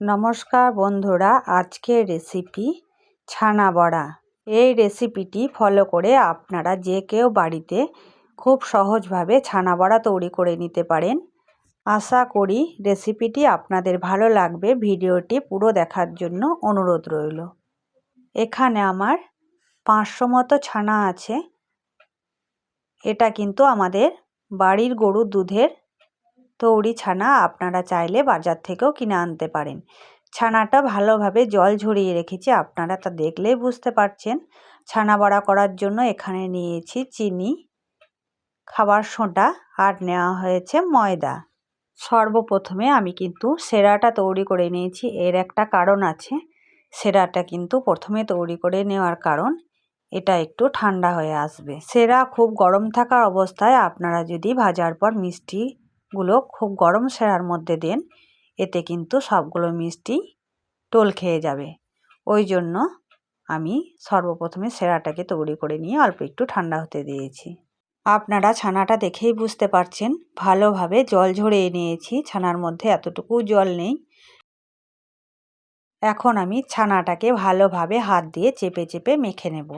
নমস্কার বন্ধুরা, আজকের রেসিপি ছানা বড়া। এই রেসিপিটি ফলো করে আপনারা যে কেউ বাড়িতে খুব সহজভাবে ছানা বড়া তৈরি করে নিতে পারেন। আশা করি রেসিপিটি আপনাদের ভালো লাগবে। ভিডিওটি পুরো দেখার জন্য অনুরোধ রইল। এখানে আমার পাঁচশো মতো ছানা আছে। এটা কিন্তু আমাদের বাড়ির গরুর দুধের তৈরি ছানা আপনারা চাইলে বাজার থেকেও কিনে আনতে পারেন। ছানাটা ভালোভাবে জল ঝরিয়ে রেখেছি, আপনারা তা দেখলেই বুঝতে পারছেন। ছানা বড়া করার জন্য এখানে নিয়েছি চিনি, খাবার সোডা আর নেওয়া হয়েছে ময়দা। সর্বপ্রথমে আমি কিন্তু সেরাটা তৈরি করে নিয়েছি, এর একটা কারণ আছে। সেরাটা কিন্তু প্রথমে তৈরি করে নেওয়ার কারণ, এটা একটু ঠান্ডা হয়ে আসবে। সেরা খুব গরম থাকার অবস্থায় আপনারা যদি ভাজার পর মিষ্টি গুলো খুব গরম সেরার মধ্যে দেন, এতে কিন্তু সবগুলো মিষ্টি টোল খেয়ে যাবে। ওই জন্য আমি সর্বপ্রথমে সেরাটাকে তৈরি করে নিয়ে অল্প একটু ঠান্ডা হতে দিয়েছি। আপনারা ছানাটা দেখেই বুঝতে পারছেন, ভালোভাবে জল ঝরিয়ে নিয়েছি, ছানার মধ্যে এতটুকু জল নেই। এখন আমি ছানাটাকে ভালোভাবে হাত দিয়ে চেপে চেপে মেখে নেব।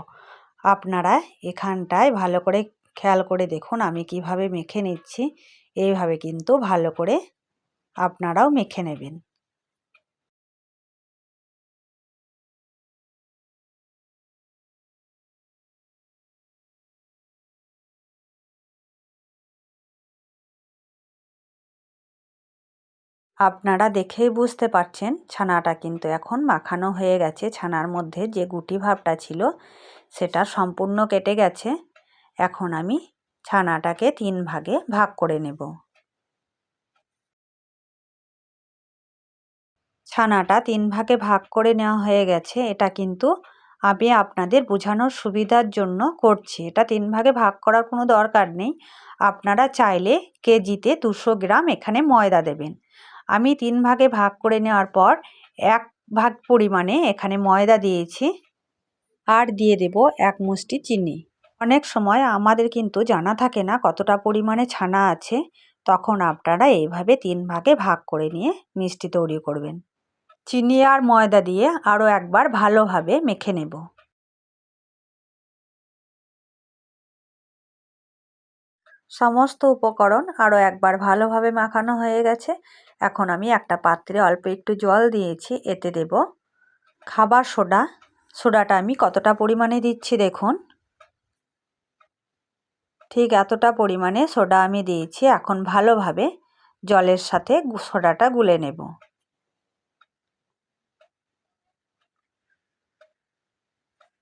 আপনারা এখানটায় ভালো করে খেয়াল করে দেখুন আমি কীভাবে মেখে নিচ্ছি। এইভাবে কিন্তু ভালো করে আপনারাও মেখে নেবেন। আপনারা দেখেই বুঝতে পারছেন ছানাটা কিন্তু এখন মাখানো হয়ে গেছে। ছানার মধ্যে যে গুটি ভাবটা ছিল, সেটা সম্পূর্ণ কেটে গেছে। এখন আমি ছানাটাকে তিন ভাগে ভাগ করে নেব। ছানাটা তিন ভাগে ভাগ করে নেওয়া হয়ে গেছে, এটা কিন্তু আমি আপনাদের বোঝানোর সুবিধার জন্য করছি। এটা তিন ভাগে ভাগ করার কোনো দরকার নেই। আপনারা চাইলে কেজিতে দুশো গ্রাম এখানে ময়দা দেবেন। আমি তিন ভাগে ভাগ করে নেওয়ার পর এক ভাগ পরিমাণে এখানে ময়দা দিয়েছি। আর দিয়ে দেব এক মুষ্টি চিনি। অনেক সময় আমাদের কিন্তু জানা থাকে না কতটা পরিমাণে ছানা আছে। তখন আপনারা এইভাবে তিন ভাগে ভাগ করে নিয়ে মিষ্টি তৈরি করবেন। চিনি আর ময়দা দিয়ে আরও একবার ভালোভাবে মেখে নেব। সমস্ত উপকরণ আরও একবার ভালোভাবে মাখানো হয়ে গেছে। এখন আমি একটা পাত্রে অল্প একটু জল দিয়েছি, এতে দেব খাবার সোডা। সোডাটা আমি কতটা পরিমাণে দিচ্ছি দেখুন। ঠিক এতটা পরিমাণে সোডা আমি দিয়েছি, এখন ভালোভাবে জলের সাথে সোডাটা গুলে নেব।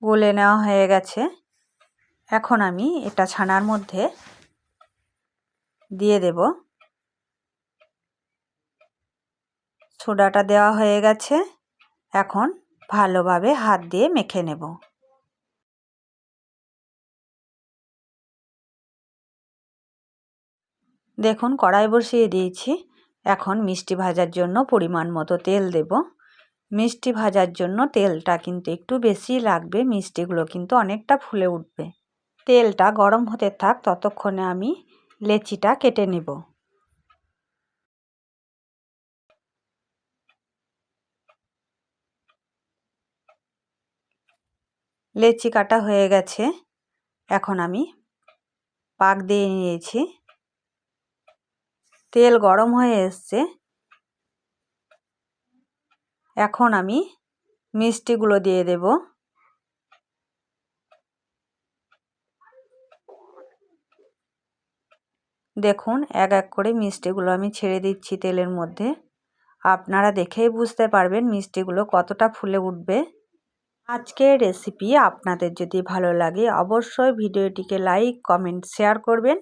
গুলে নেওয়া হয়ে গেছে। এখন আমি এটা ছানার মধ্যে দিয়ে দেব। সোডাটা দেওয়া হয়ে গেছে। এখন ভালোভাবে হাত দিয়ে মেখে নেব। দেখুন, কড়াই বসিয়ে দিয়েছি। এখন মিষ্টি ভাজার জন্য পরিমাণ মতো তেল দেব। মিষ্টি ভাজার জন্য তেলটা কিন্তু একটু বেশি লাগবে, মিষ্টিগুলো কিন্তু অনেকটা ফুলে উঠবে। তেলটা গরম হতে থাক, ততক্ষণে আমি লেচিটা কেটে নেব। লেচি কাটা হয়ে গেছে। এখন আমি পাক দিয়ে নিয়েছি। তেল গরম হয়ে এসছে। এখন আমি মিষ্টিগুলো দিয়ে দেব। দেখুন, এক এক করে মিষ্টিগুলো আমি ছেড়ে দিচ্ছি তেলের মধ্যে। আপনারা দেখেই বুঝতে পারবেন মিষ্টিগুলো কতটা ফুলে উঠবে। আজকের রেসিপি আপনাদের যদি ভালো লাগে, অবশ্যই ভিডিওটিকে লাইক কমেন্ট শেয়ার করবেন।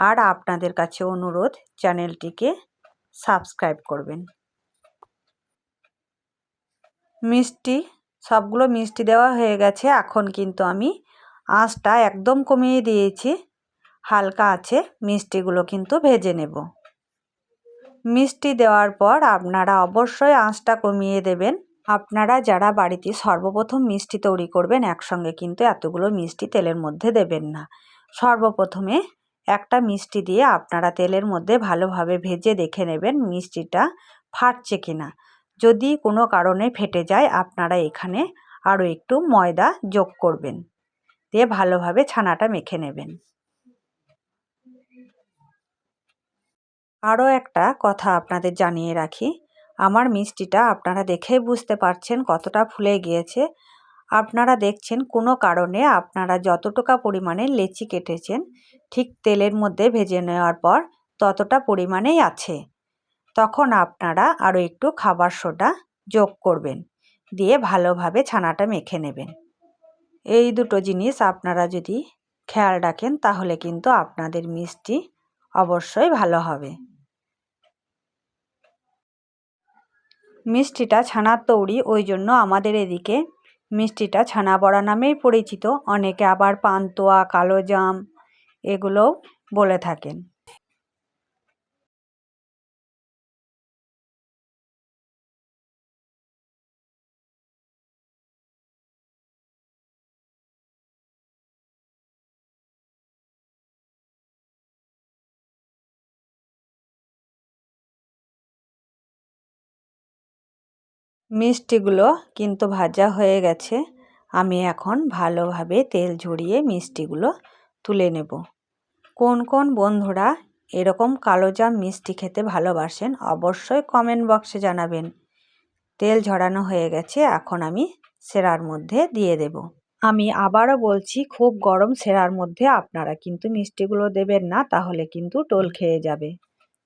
আর আপনাদের কাছে অনুরোধ, চ্যানেলটিকে সাবস্ক্রাইব করবেন। মিষ্টি, সবগুলো মিষ্টি দেওয়া হয়ে গেছে। এখন কিন্তু আমি আঁচটা একদম কমিয়ে দিয়েছি। হালকা আছে, মিষ্টিগুলো কিন্তু ভেজে নেব। মিষ্টি দেওয়ার পর আপনারা অবশ্যই আঁচটা কমিয়ে দেবেন। আপনারা যারা বাড়িতে সর্বপ্রথম মিষ্টি তৈরি করবেন, একসঙ্গে কিন্তু এতগুলো মিষ্টি তেলের মধ্যে দেবেন না। সর্বপ্রথমে একটা মিষ্টি দিয়ে আপনারা তেলের মধ্যে ভালোভাবে ভেজে দেখে নেবেন মিষ্টিটা ফাটছে কিনা। যদি কোনো কারণে ফেটে যায়, আপনারা এখানে আরও একটু ময়দা যোগ করবেন। দিয়ে ভালোভাবে ছানাটা মেখে নেবেন। আরও একটা কথা আপনাদের জানিয়ে রাখি। আমার মিষ্টিটা আপনারা দেখেই বুঝতে পারছেন কতটা ফুলে গিয়েছে। আপনারা দেখছেন কোনো কারণে আপনারা যতটুকা পরিমাণে লেচি কেটেছেন ঠিক তেলের মধ্যে ভেজে নেওয়ার পর ততটা পরিমাণেই আছে। তখন আপনারা আরও একটু খাবার সোডা যোগ করবেন, দিয়ে ভালোভাবে ছানাটা মেখে নেবেন। এই দুটো জিনিস আপনারা যদি খেয়াল রাখেন, তাহলে কিন্তু আপনাদের মিষ্টি অবশ্যই ভালো হবে। মিষ্টিটা ছানার তৈরি, ওই জন্য আমাদের এদিকে মিষ্টিটা ছানা বড়া নামেই পরিচিত। অনেকে আবার পান্তুয়া কালোজাম এগুলোও বলে থাকেন। মিষ্টিগুলো কিন্তু ভাজা হয়ে গেছে। আমি এখন ভালোভাবে তেল ঝরিয়ে মিষ্টিগুলো তুলে নেব। কোন কোন বন্ধুরা এরকম কালোজাম মিষ্টি খেতে ভালোবাসেন অবশ্যই কমেন্ট বক্সে জানাবেন। তেল ঝরানো হয়ে গেছে, এখন আমি সেরার মধ্যে দিয়ে দেব। আমি আবারও বলছি, খুব গরম সেরার মধ্যে আপনারা কিন্তু মিষ্টিগুলো দেবেন না, তাহলে কিন্তু টোল খেয়ে যাবে।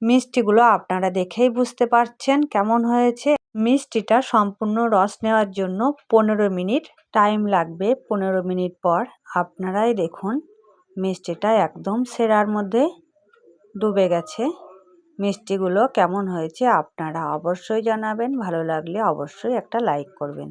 মিষ্টিগুলো আপনারা দেখেই বুঝতে পারছেন কেমন হয়েছে। মিষ্টিটা সম্পূর্ণ রস নেওয়ার জন্য পনেরো মিনিট টাইম লাগবে। পনেরো মিনিট পর আপনারাই দেখুন মিষ্টিটা একদম সেরার মধ্যে ডুবে গেছে। মিষ্টিগুলো কেমন হয়েছে আপনারা অবশ্যই জানাবেন। ভালো লাগলে অবশ্যই একটা লাইক করবেন।